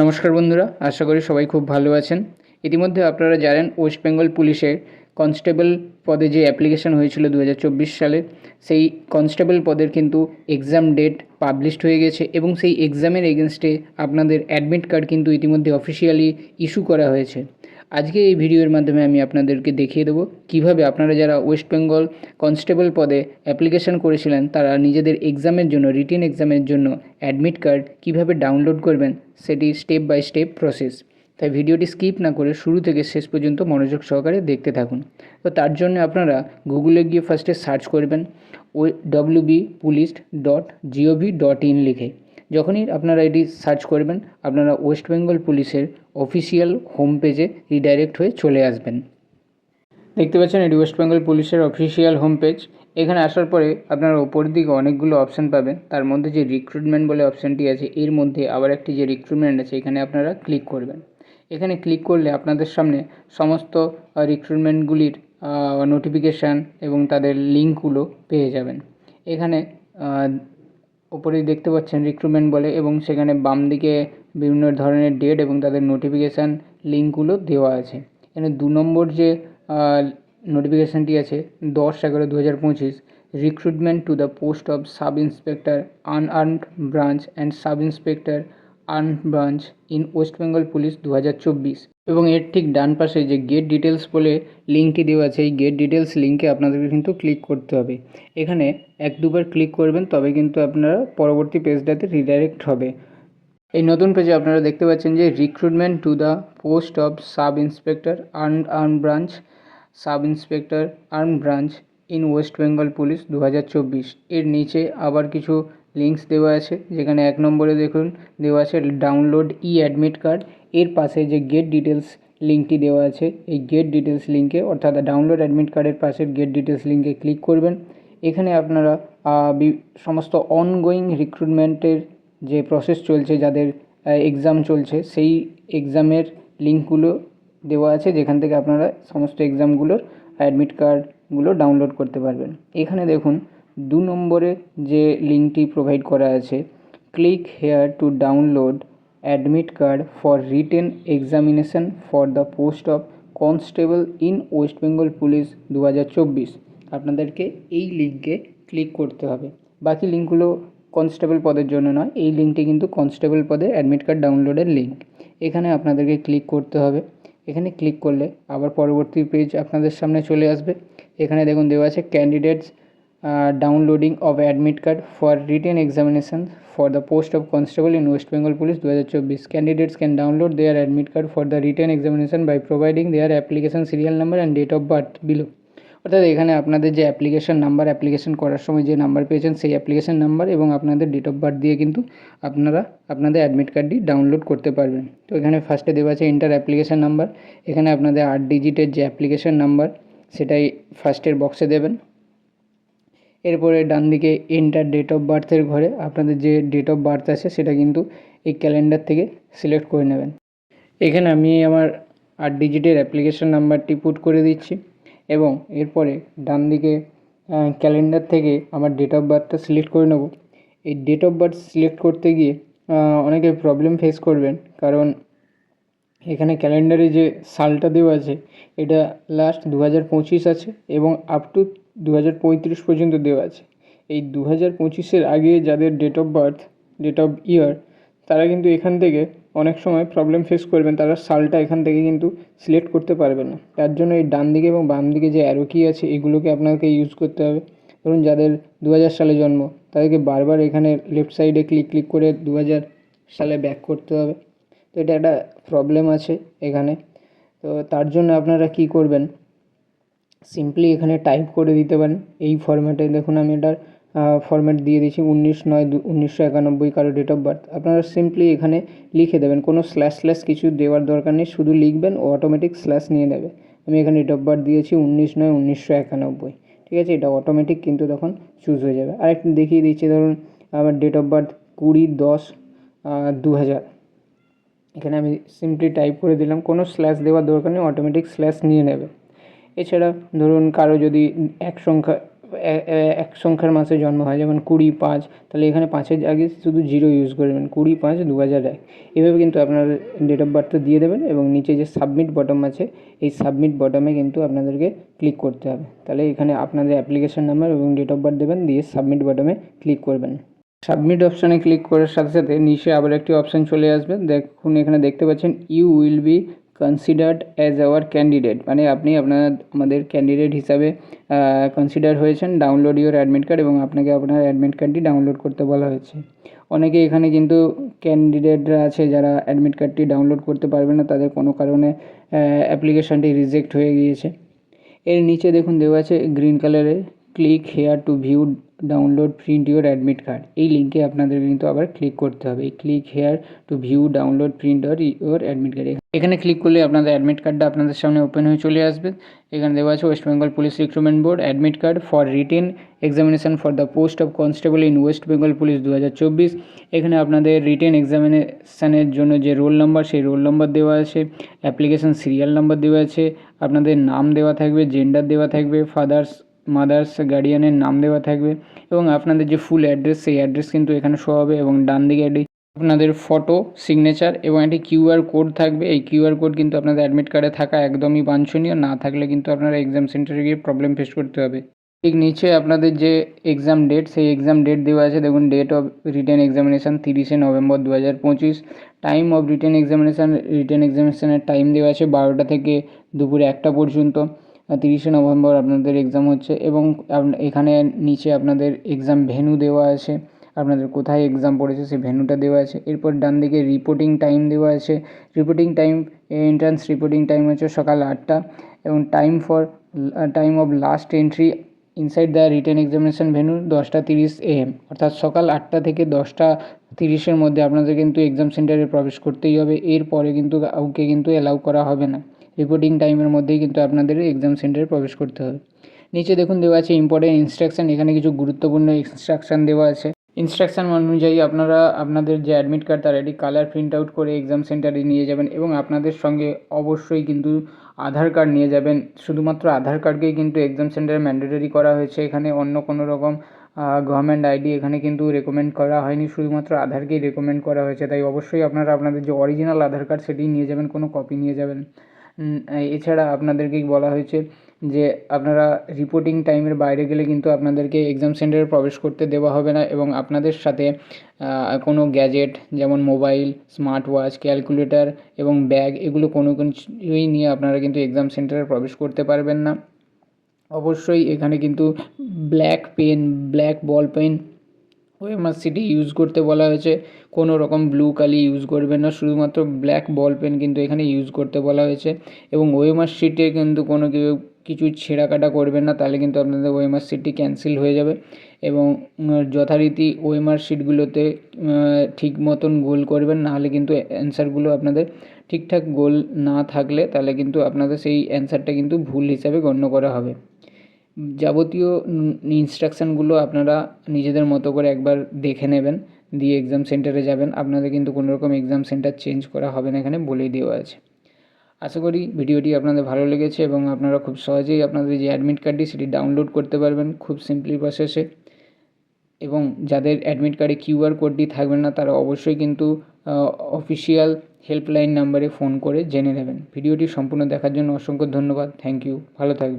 নমস্কার বন্ধুরা, আশা করি সবাই খুব ভালো আছেন। ইতিমধ্যে আপনারা জানেন ওয়েস্ট বেঙ্গল পুলিশের কনস্টেবল পদে যে অ্যাপ্লিকেশন হয়েছিল দু হাজার চব্বিশ সালে, সেই কনস্টেবল পদের কিন্তু এক্সাম ডেট পাবলিশড হয়ে গেছে এবং সেই এক্সামের এগেনস্টে আপনাদের অ্যাডমিট কার্ড কিন্তু ইতিমধ্যে অফিসিয়ালি ইস্যু করা হয়েছে। আজকে এই ভিডিওর মাধ্যমে আমি আপনাদেরকে দেখিয়ে দেবো কীভাবে আপনারা যারা ওয়েস্ট বেঙ্গল কনস্টেবল পদে অ্যাপ্লিকেশন করেছিলেন, তারা নিজেদের এক্সামের জন্য রিটেন এক্সামের জন্য অ্যাডমিট কার্ড কীভাবে ডাউনলোড করবেন, সেটি স্টেপ বাই স্টেপ প্রসেস তাই ভিডিওটি স্কিপ না করে শুরু থেকে শেষ পর্যন্ত মনোযোগ সহকারে দেখতে থাকুন। তো তার জন্য আপনারা গুগলে গিয়ে ফার্স্টে সার্চ করবেন ওই W B police dot gov dot in লিখে। যখনই আপনারা এটি সার্চ করবেন, আপনারা ওয়েস্ট বেঙ্গল পুলিশের অফিসিয়াল হোম পেজে রিডাইরেক্ট হয়ে চলে আসবেন। দেখতে পাচ্ছেন, এটি ওয়েস্ট বেঙ্গল পুলিশের অফিসিয়াল হোম পেজ। এখানে আসার পরে আপনারা ওপরের দিকে অনেকগুলো অপশান পাবেন। তার মধ্যে যে রিক্রুটমেন্ট বলে অপশানটি আছে, এর মধ্যে আবার একটি যে রিক্রুটমেন্ট আছে, এখানে আপনারা ক্লিক করবেন। এখানে ক্লিক করলে আপনাদের সামনে সমস্ত রিক্রুটমেন্টগুলির নোটিফিকেশান এবং তাদের লিঙ্কগুলো পেয়ে যাবেন। এখানে ওপরেই দেখতে পাচ্ছেন রিক্রুটমেন্ট বলে এবং সেখানে বাম দিকে বিভিন্ন ধরনের ডেট এবং তাদের নোটিফিকেশান লিঙ্কগুলো দেওয়া আছে। এখানে দু নম্বর যে নোটিফিকেশানটি আছে, দশ এগারো দু হাজার পঁচিশ recruitment to the post of sub inspector unarmed branch and sub inspector armed branch in West Bengal police দু হাজার চব্বিশ। এবং এর ঠিক ডান পাশে যে গেট ডিটেলস বলে লিঙ্কটি দেওয়া আছে, এই গেট ডিটেলস লিঙ্কে আপনাদেরকে কিন্তু ক্লিক করতে হবে। এখানে এক দুবার ক্লিক করবেন, তবে কিন্তু আপনারা পরবর্তী পেজটাতে রিডাইরেক্ট হবে। এই নতুন পেজে আপনারা দেখতে পাচ্ছেন যে recruitment to the post of sub inspector armed armed branch sub inspector armed branch in West Bengal police দু হাজার চব্বিশ। এর নিচে আবার কিছু লিঙ্কস দেওয়া আছে। যেখানে এক নম্বরে দেখুন, দেওয়া আছে ডাউনলোড ই অ্যাডমিট কার্ড এর পাশে যে গেট ডিটেলস লিঙ্কটি দেওয়া আছে, এই গেট ডিটেলস লিঙ্কে অর্থাৎ ডাউনলোড অ্যাডমিট কার্ডের পাশের গেট ডিটেলস লিঙ্কে ক্লিক করবেন। এখানে আপনারা সমস্ত অনগোয়িং রিক্রুটমেন্টের যে প্রসেস চলছে, যাদের এক্সাম চলছে, সেই এক্সামের লিঙ্কগুলো দেওয়া আছে, যেখান থেকে আপনারা সমস্ত এক্সামগুলোর অ্যাডমিট কার্ডগুলো ডাউনলোড করতে পারবেন। এখানে দেখুন দু নম্বরে যে লিঙ্কটি প্রোভাইড করা আছে click here to download admit card for written examination for the post of constable in West Bengal police দু হাজার চব্বিশ। আপনাদেরকে এই লিঙ্কে ক্লিক করতে হবে। বাকি লিঙ্কগুলো কনস্টেবল পদের জন্য নয়, এই লিঙ্কটি কিন্তু কনস্টেবল পদের অ্যাডমিট কার্ড ডাউনলোডের লিঙ্ক এখানে আপনাদেরকে ক্লিক করতে হবে। এখানে ক্লিক করলে আবার পরবর্তী পেজ আপনাদের সামনে চলে আসবে। এখানে দেখুন দেওয়া আছে candidates downloading of admit card for written examination for the post of constable in West Bengal police দু হাজার চব্বিশ candidates can download their admit card for the written examination by providing their application serial number and date of birth below অর্থাৎ এখানে আপনাদের যে application number application করার সময় যে নাম্বার পেয়েছেন, সেই অ্যাপ্লিকেশন নাম্বার এবং আপনাদের ডেট অফ বার্থ দিয়ে কিন্তু আপনারা আপনাদের অ্যাডমিট কার্ডটি ডাউনলোড করতে পারবেন। তো এখানে ফার্স্টে দেওয়া আছে ইন্টার অ্যাপ্লিকেশন নাম্বার এখানে আপনাদের আট ডিজিটের যে অ্যাপ্লিকেশন নাম্বার সেটাই ফার্স্টের বক্সে দেবেন। এরপরে ডান দিকে এন্টার ডেট অফ বার্থের ঘরে আপনাদের যে ডেট অফ বার্থ আছে সেটা কিন্তু এই ক্যালেন্ডার থেকে সিলেক্ট করে নেবেন। এখানে আমি আমার আট ডিজিটের অ্যাপ্লিকেশন নাম্বারটি পুট করে দিচ্ছি এবং এরপরে ডান দিকে ক্যালেন্ডার থেকে আমার ডেট অফ বার্থটা সিলেক্ট করে নেব। এই ডেট অফ বার্থ সিলেক্ট করতে গিয়ে অনেকে প্রবলেম ফেস করবেন কারণ এখানে ক্যালেন্ডারে যে সালটা দেওয়া আছে, এটা লাস্ট দু হাজার পঁচিশ আছে এবং আপ টু দু হাজার পঁয়ত্রিশ পর্যন্ত দেওয়া আছে। এই দু হাজার পঁচিশের আগে যাদের date of birth date of year তারা কিন্তু এখান থেকে অনেক সময় প্রবলেম ফেস করবেন, তারা সালটা এখান থেকে কিন্তু সিলেক্ট করতে পারবেন না। তার জন্য এই ডান দিকে এবং বাম দিকে যে অ্যারো কি আছে, এগুলোকে আপনাকে ইউজ করতে হবে। ধরুন যাদের দু হাজার সালে জন্ম, তাদেরকে বারবার এখানে লেফট সাইডে ক্লিক ক্লিক করে দু হাজার সালে ব্যাক করতে হবে। তো এটা একটা প্রবলেম আছে এখানে। তো তার জন্য আপনারা কী করবেন? সিম্পলি এখানে টাইপ করে দিতে পারেন। এই ফরম্যাটে দেখুন আমি এটার ফরম্যাট দিয়ে দিয়েছি। উনিশ নয় উনিশশো একানব্বই কারও ডেট অফ বার্থ আপনারা সিম্পলি এখানে লিখে দেবেন। কোনো স্ল্যাশ স্ল্যাশ কিছু দেওয়ার দরকার নেই। শুধু লিখবেন, ও অটোমেটিক স্ল্যাশ নিয়ে নেবে। আমি এখানে ডেট অফ বার্থ দিয়েছি উনিশ নয়, উনিশশো একানব্বই। ঠিক আছে? এটা অটোমেটিক কিন্তু তখন চুজ হয়ে যাবে। আরেকটু দেখিয়ে দিচ্ছি। ধরুন, আমার ডেট অফ বার্থ কুড়ি দশ দু হাজার এখানে আমি সিম্পলি টাইপ করে দিলাম, কোনো স্ল্যাশ দেওয়ার দরকার নেই অটোমেটিক স্ল্যাশ নিয়ে নেবে। এছাড়া ধরুন কারও যদি এক সংখ্যা এক সংখ্যার মাসে জন্ম হয়, যেমন কুড়ি পাঁচ, তাহলে এখানে পাঁচের আগে শুধু জিরো ইউজ করবেন কুড়ি পাঁচ দু হাজার এক। এভাবে কিন্তু আপনার ডেট অফ বার্থটা দিয়ে দেবেন এবং নিচে যে সাবমিট বটম আছে, এই সাবমিট বটমে কিন্তু আপনাদেরকে ক্লিক করতে হবে। তাহলে এখানে আপনাদের অ্যাপ্লিকেশন নাম্বার এবং ডেট অফ বার্থ দেবেন, দিয়ে সাবমিট বটমে ক্লিক করবেন। সাবমিট অপশানে ক্লিক করার সাথে সাথে নিচে আবার একটি অপশান চলে আসবে। দেখুন, এখানে দেখতে পাচ্ছেন you will be considered as our candidate মানে আপনি আপনার, আমাদের ক্যান্ডিডেট হিসাবে কনসিডার হয়েছেন। ডাউনলোড ইউর অ্যাডমিট কার্ড এবং আপনাকে আপনার অ্যাডমিট কার্ডটি ডাউনলোড করতে বলা হয়েছে। অনেকে এখানে কিন্তু ক্যান্ডিডেটরা আছে যারা অ্যাডমিট কার্ডটি ডাউনলোড করতে পারবে না, তাদের কোনো কারণে অ্যাপ্লিকেশানটি রিজেক্ট হয়ে গিয়েছে। এর নিচে দেখুন দেওয়া আছে গ্রিন কালারে click here to view download print your admit card এই লিঙ্কে আপনাদের কিন্তু আবার ক্লিক করতে হবে। এই click here to view download print R your admit card এখানে ক্লিক করলে আপনাদের অ্যাডমিট কার্ডটা আপনাদের সামনে ওপেন হয়ে চলে আসবে। এখানে দেওয়া আছে West Bengal police recruitment board admit card for written examination for the post of constable in West Bengal police দু হাজার চব্বিশ। এখানে আপনাদের রিটেন এক্সামিনেশানের জন্য যে রোল নাম্বার সেই রোল নাম্বার দেওয়া আছে। অ্যাপ্লিকেশন সিরিয়াল নাম্বার দেওয়া আছে। আপনাদের নাম দেওয়া থাকবে জেন্ডার দেওয়া থাকবে ফাদার্স মাদার্স গার্ডিয়ানের নাম দেওয়া থাকবে এবং আপনাদের যে ফুল অ্যাড্রেস সেই অ্যাড্রেস কিন্তু এখানে শো হবে এবং ডান দিকে একটি আপনাদের ফটো সিগনেচার এবং একটি কিউআর কোড থাকবে। এই কিউআর কোড কিন্তু আপনাদের অ্যাডমিট কার্ডে থাকা একদমই বাঞ্ছনীয়, না থাকলে কিন্তু আপনারা এক্সাম সেন্টারে গিয়ে প্রবলেম ফেস করতে হবে। ঠিক নিচে আপনাদের যে এক্সাম ডেট সেই এক্সাম ডেট দেওয়া আছে। দেখুন ডেট অফ রিটেন এক্সামিনেশান তিরিশে নভেম্বর দু হাজার পঁচিশ time of written examination written এক্সামিনেশানের time দেওয়া আছে বারোটা থেকে দুপুরে একটা পর্যন্ত। তিরিশে নভেম্বর আপনাদের এক্সাম হচ্ছে এবং এখানে নিচে আপনাদের এক্সাম ভেন্যু দেওয়া আছে, আপনাদের কোথায় এক্সাম পড়েছে সেই ভেন্যুটা দেওয়া আছে, এরপর ডান দিকে রিপোর্টিং টাইম দেওয়া আছে reporting time entrance reporting time হচ্ছে সকাল আটটা এবং time for time of last entry inside the written examination venue দশটা তিরিশ এএম অর্থাৎ সকাল আটটা থেকে দশটা তিরিশের মধ্যে আপনাদের কিন্তু এক্সাম সেন্টারে প্রবেশ করতেই হবে, এরপরে কিন্তু কাউকে কিন্তু অ্যালাউ করা হবে না। রিপোর্টিং টাইমের মধ্যেই কিন্তু আপনাদের এক্সাম সেন্টারে প্রবেশ করতে হবে। নিচে দেখুন দেওয়া আছে ইম্পর্টেন্ট ইনস্ট্রাকশান এখানে কিছু গুরুত্বপূর্ণ ইনস্ট্রাকশান দেওয়া আছে। ইনস্ট্রাকশান অনুযায়ী আপনারা, আপনাদের যে অ্যাডমিট কার্ড তার এটি কালার প্রিন্ট আউট করে এক্সাম সেন্টারে নিয়ে যাবেন এবং আপনাদের সঙ্গে অবশ্যই কিন্তু আধার কার্ড নিয়ে যাবেন। শুধুমাত্র আধার কার্ডকেই কিন্তু এক্সাম সেন্টারে ম্যান্ডেটরি করা হয়েছে। এখানে অন্য কোনো রকম গভর্নমেন্ট আইডি এখানে কিন্তু রেকমেন্ড করা হয়নি। শুধুমাত্র আধারকেই রেকমেন্ড করা হয়েছে। তাই অবশ্যই আপনারা আপনাদের যে অরিজিনাল আধার কার্ড সেটি নিয়ে যাবেন, কোনো কপি নিয়ে যাবেন। এছাড়া আপনাদেরকে বলা হয়েছে যে আপনারা রিপোর্টিং টাইমের বাইরে গেলে কিন্তু আপনাদেরকে এক্সাম সেন্টারে প্রবেশ করতে দেওয়া হবে না এবং আপনাদের সাথে কোনো গ্যাজেট যেমন মোবাইল স্মার্ট ওয়াচ ক্যালকুলেটর এবং ব্যাগ এগুলো কোনো কিছুই নিয়ে আপনারা কিন্তু এক্সাম সেন্টারে প্রবেশ করতে পারবেন না। অবশ্যই এখানে কিন্তু black pen black ball pen OMR sheet use করতে বলা হয়েছে। কোনো রকম ব্লু কালি ইউজ করবেন না, শুধুমাত্র ব্ল্যাক বল পেন কিন্তু এখানে ইউজ করতে বলা হয়েছে। এবং ওএমআর শিটে কিন্তু কোনো কেউ কিছু ছেঁড়া কাটা করবেন না, তাহলে কিন্তু আপনাদের ওএমআর শিটটি ক্যান্সেল হয়ে যাবে। এবং যথারীতি ওএমআর শিটগুলোতে ঠিক মতন গোল করবেন নাহলে কিন্তু অ্যান্সারগুলো আপনাদের ঠিকঠাক গোল না থাকলে, তাহলে কিন্তু আপনাদের সেই অ্যান্সারটা কিন্তু ভুল হিসাবে গণ্য করা হবে। যাবতীয় ইনস্ট্রাকশানগুলো আপনারা নিজেদের মতো করে একবার দেখে নেবেন, দিয়ে এক্সাম সেন্টারে যাবেন। আপনাদের কিন্তু কোনো রকম এক্সাম সেন্টার চেঞ্জ করা হবে না এখানে বলেই দেওয়া আছে। আশা করি ভিডিওটি আপনাদের ভালো লেগেছে এবং আপনারা খুব সহজেই আপনাদের যে অ্যাডমিট কার্ডটি সেটি ডাউনলোড করতে পারবেন খুব সিম্পলি প্রসেসে এবং যাদের অ্যাডমিট কার্ডে কিউআর কোডটি থাকবে না, তারা অবশ্যই কিন্তু অফিসিয়াল হেল্পলাইন নাম্বারে ফোন করে জেনে নেবেন। ভিডিওটি সম্পূর্ণ দেখার জন্য অসংখ্য ধন্যবাদ। থ্যাংক ইউ ভালো থাকবেন।